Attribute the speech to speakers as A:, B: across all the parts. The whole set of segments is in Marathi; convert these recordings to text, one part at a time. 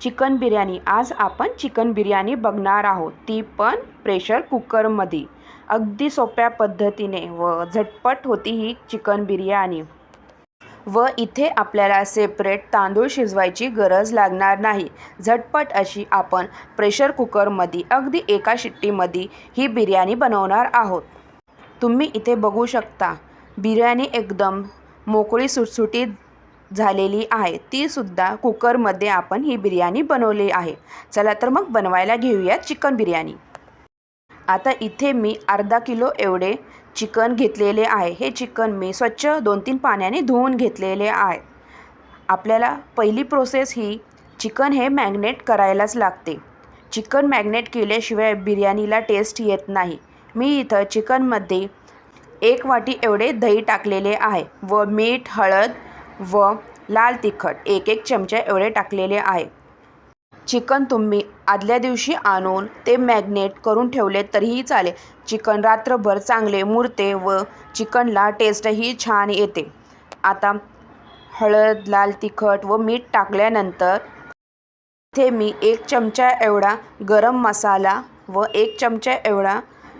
A: चिकन बिर्याणी. आज आपण चिकन बिर्याणी बघणार आहोत. ती पण प्रेशर कुकरमध्ये. अगदी सोप्या पद्धतीने व झटपट होती ही चिकन बिर्याणी. व इथे आपल्याला सेपरेट तांदूळ शिजवायची गरज लागणार नाही. झटपट अशी आपण प्रेशर कुकरमध्ये अगदी एका शिट्टीमध्ये ही बिर्याणी बनवणार आहोत. तुम्ही इथे बघू शकता. बिर्याणी एकदम मोकळी सुटसुटीत झालेली आहे. तीसुद्धा कुकरमध्ये आपण ही बिर्याणी बनवली आहे. चला तर मग बनवायला घेऊया चिकन बिर्याणी. आता इथे मी अर्धा किलो एवढे चिकन घेतलेले आहे. हे चिकन मी स्वच्छ दोन तीन पाण्याने धुवून घेतलेले आहे. आपल्याला पहिली प्रोसेस ही चिकन हे मॅग्नेट करायलाच लागते. चिकन मॅग्नेट केल्याशिवाय बिर्याणीला टेस्ट येत नाही. मी इथं चिकनमध्ये एक वाटी एवढे दही टाकलेले आहे व मीठ हळद व लाल तिखट एक एक चमचा एवढे टाकलेले आहे. चिकन तुम्ही आदल्या दिवशी आणून ते मॅग्नेट करून ठेवले तरीही चालेल. चिकन रात्रभर चांगले मुरते व चिकनला टेस्टही छान येते. आता हळद लाल तिखट व मीठ टाकल्यानंतर ते मी एक चमचा एवढा गरम मसाला व एक चमचा एवढा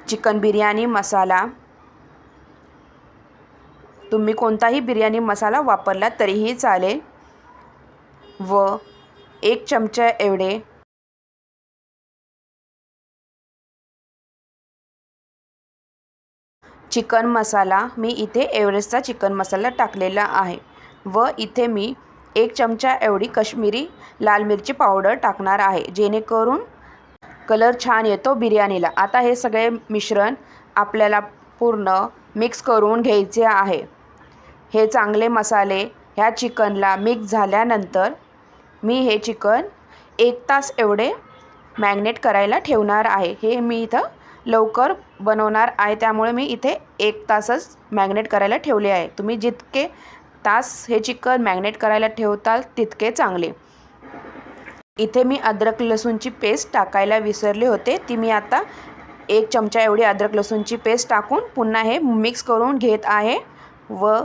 A: चिकन बिर्याणी मसाला तुम्ही कोणताही बिर्याणी मसाला वापरला तरीही चालेल. व एक चमचा एवढे चिकन मसाला मी इथे एव्हरेस्टचा चिकन मसाला टाकलेला आहे. व इथे मी एक चमचा एवढी कश्मीरी लाल मिरची पावडर टाकणार आहे जेणेकरून कलर छान येतो बिर्याणीला. आता हे सगळे मिश्रण आपल्याला पूर्ण मिक्स करून घ्यायचे आहे. हे चांगले मसाले ह्या चिकनला मिक्स झाल्यानंतर मी हे चिकन एक तास एवढे मॅग्नेट करायला ठेवणार आहे. हे मी इथं लवकर बनवणार आहे. त्यामुळे मी इथे एक तासच मॅग्नेट करायला ठेवले आहे. तुम्ही जितके तास हे चिकन मॅग्नेट करायला ठेवताल तितके चांगले. इथे मी अद्रक लसूणची पेस्ट टाकायला विसरले होते. ती मी आता एक चमचा एवढी अद्रक लसूणची पेस्ट टाकून पुन्हा हे मिक्स करून घेत आहे व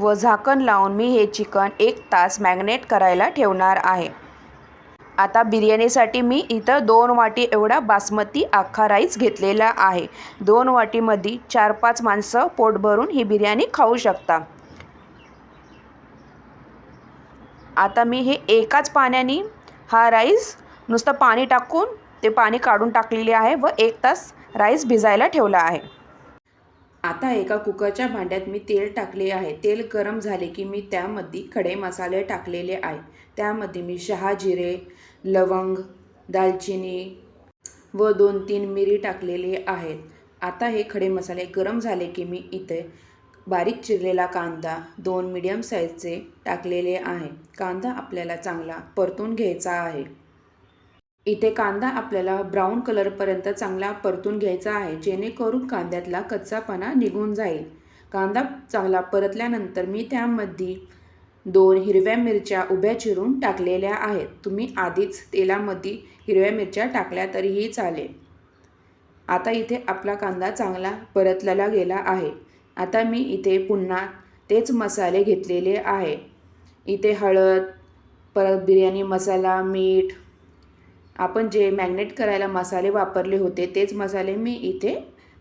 A: व झाकण लावून मी हे चिकन एक तास मॅग्नेट करायला ठेवणार आहे. आता बिर्याणीसाठी मी इथं दोन वाटी एवढा बासमती अख्खा राईस घेतलेला आहे. दोन वाटीमध्ये चार पाच माणसं पोट भरून ही बिर्याणी खाऊ शकता. आता मी हे एकाच पाण्याने हा राईस नुसतं पाणी टाकून ते पाणी काढून टाकलेले आहे व एक तास राईस भिजायला ठेवला आहे. आता एका कुकरच्या भांड्यात मी तेल टाकले आहे. तेल गरम झाले की मी त्यामध्ये खडे मसाले टाकलेले आहे. त्यामध्ये मी शहा जिरे लवंग दालचिनी व दोन तीन मिरी टाकलेले आहेत. आता हे खडे मसाले गरम झाले की मी इथे बारीक चिरलेला कांदा दोन मीडियम साईजचे टाकलेले आहे. कांदा आपल्याला चांगला परतून घ्यायचा आहे. इथे कांदा आपल्याला ब्राऊन कलरपर्यंत चांगला परतून घ्यायचा आहे. जेणेकरून कांद्यातला कच्चापणा निघून जाईल. कांदा चांगला परतल्यानंतर मी त्यामध्ये दोन हिरव्या मिरच्या उभ्या चिरून टाकलेल्या आहेत. तुम्ही आधीच तेलामध्ये हिरव्या मिरच्या टाकल्या तरीही चालेल. आता इथे आपला कांदा चांगला परतलेला गेला आहे. आता मी इथे पुन्हा तेच मसाले घेतलेले आहे. इथे हळद परत बिर्याणी मसाला मीठ आपण जे मॅग्नेट करायला मसाले वापरले होते तेच मसाले मी इथे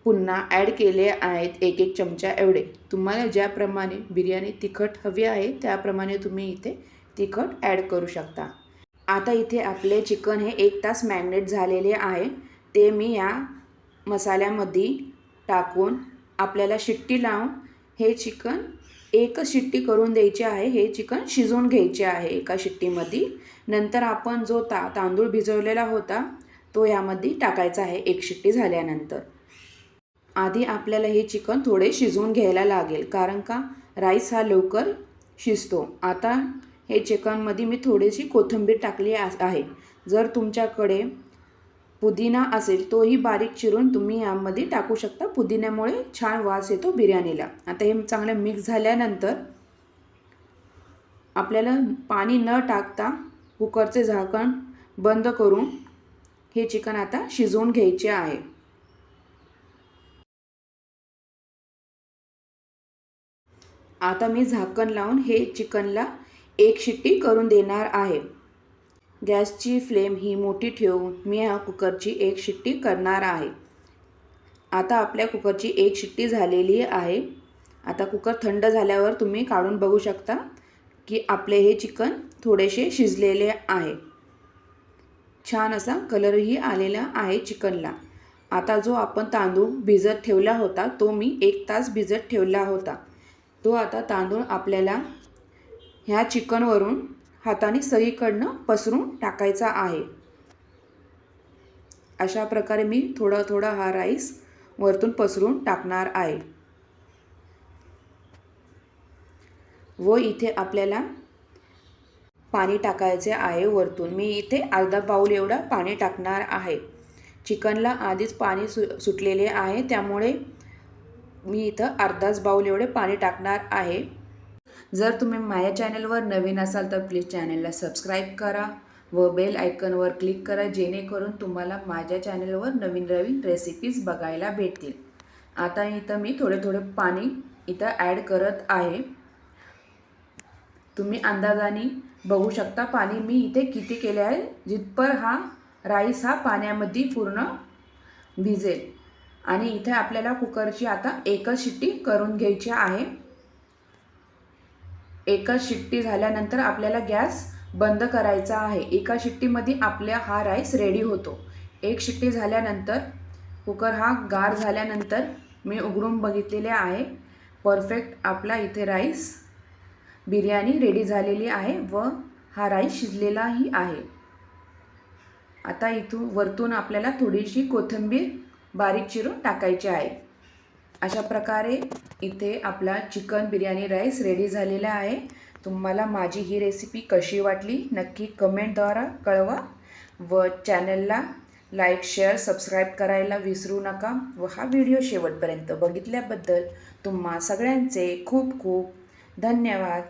A: पुन्हा ॲड केले आहेत एक एक चमचा एवढे. तुम्हाला ज्याप्रमाणे बिर्याणी तिखट हवी आहे त्याप्रमाणे तुम्ही इथे तिखट ॲड करू शकता. आता इथे आपले चिकन हे एक तास मॅग्नेट झालेले आहे. ते मी या मसाल्यामध्ये टाकून आपल्याला शिट्टी लावून हे चिकन एकच शिट्टी करून द्यायची आहे हे चिकन शिजवून घ्यायचे आहे एका शिट्टीमध्ये. नंतर आपण जो ता तांदूळ भिजवलेला होता तो यामध्ये टाकायचा आहे एक शिट्टी झाल्यानंतर. आधी आपल्याला हे चिकन थोडे शिजवून घ्यायला लागेल कारण का राईस हा लवकर शिजतो. आता हे चिकनमध्ये मी थोडीशी कोथिंबीर टाकली आहे. जर तुमच्याकडे पुदिना असेल तोही बारीक चिरून तुम्ही यामध्ये टाकू शकता. पुदिन्यामुळे छान वास येतो बिर्याणीला. आता हे चांगलं मिक्स झाल्यानंतर आपल्याला पाणी न टाकता कुकरचे झाकण बंद करून हे चिकन आता शिजवून घ्यायचे आहे. आता मी झाकण लावून हे चिकनला एक शिट्टी करून देणार आहे. गॅसची फ्लेम ही मोठी ठेवून मी ह्या कुकरची एक शिट्टी करणार आहे. आता आपल्या कुकरची एक शिट्टी झालेली आहे. आता कुकर थंड झाल्यावर तुम्ही काढून बघू शकता की आपले हे चिकन थोडेसे शिजलेले आहे. छान असा कलरही आलेला आहे चिकनला. आता जो आपण तांदूळ भिजत ठेवला होता तो मी एक तास भिजत ठेवला होता. तो आता तांदूळ आपल्याला ह्या चिकनवरून हाताने सगळीकडनं पसरून टाकायचा आहे. अशा प्रकारे मी थोडा थोडा हा राईस वरतून पसरून टाकणार आहे. व इथे आपल्याला पाणी टाकायचे आहे वरतून. मी इथे अर्धा बाऊल एवढा पाणी टाकणार आहे. चिकनला आधीच पाणी सु सुटलेले आहे त्यामुळे मी इथं अर्धाच बाऊल एवढे पाणी टाकणार आहे. जर तुम्ही माझ्या चॅनलवर नवीन असाल तर प्लीज चॅनलला सबस्क्राईब करा व बेल आयकनवर क्लिक करा जेणेकरून तुम्हाला माझ्या चॅनलवर नवीन नवीन रेसिपीज बघायला भेटतील. आता इथं मी थोडे थोडे पाणी इथं ॲड करत आहे. तुम्ही अंदाजाने बघू शकता पाणी मी इथे किती केले आहे जितपर हा राईस हा पाण्यामध्ये पूर्ण भिजेल. आणि इथे आपल्याला कुकरची आता एकच शिट्टी करून घ्यायची आहे. एका शिट्टी झाल्यानंतर आपल्याला गॅस बंद करायचा आहे. एका शिट्टीमध्ये आपल्या हा राईस रेडी होतो. एक शिट्टी झाल्यानंतर कुकर हा गार झाल्यानंतर मी उघडून बघितलेले आहे. परफेक्ट आपला इथे राईस बिर्याणी रेडी झालेली आहे व हा राईस शिजलेलाही आहे. आता इथून वरतून आपल्याला थोडीशी कोथिंबीर बारीक चिरून टाकायची आहे. अशा प्रकारे इथे आपला चिकन बिर्याणी राईस रेडी झालेला आहे. तुम्हाला माझी ही रेसिपी कशी वाटली नक्की कमेंटद्वारा कळवा व चॅनलला लाईक शेअर सबस्क्राईब करायला विसरू नका व हा व्हिडिओ शेवटपर्यंत बघितल्याबद्दल तुम्हा सगळ्यांचे खूप खूप धन्यवाद.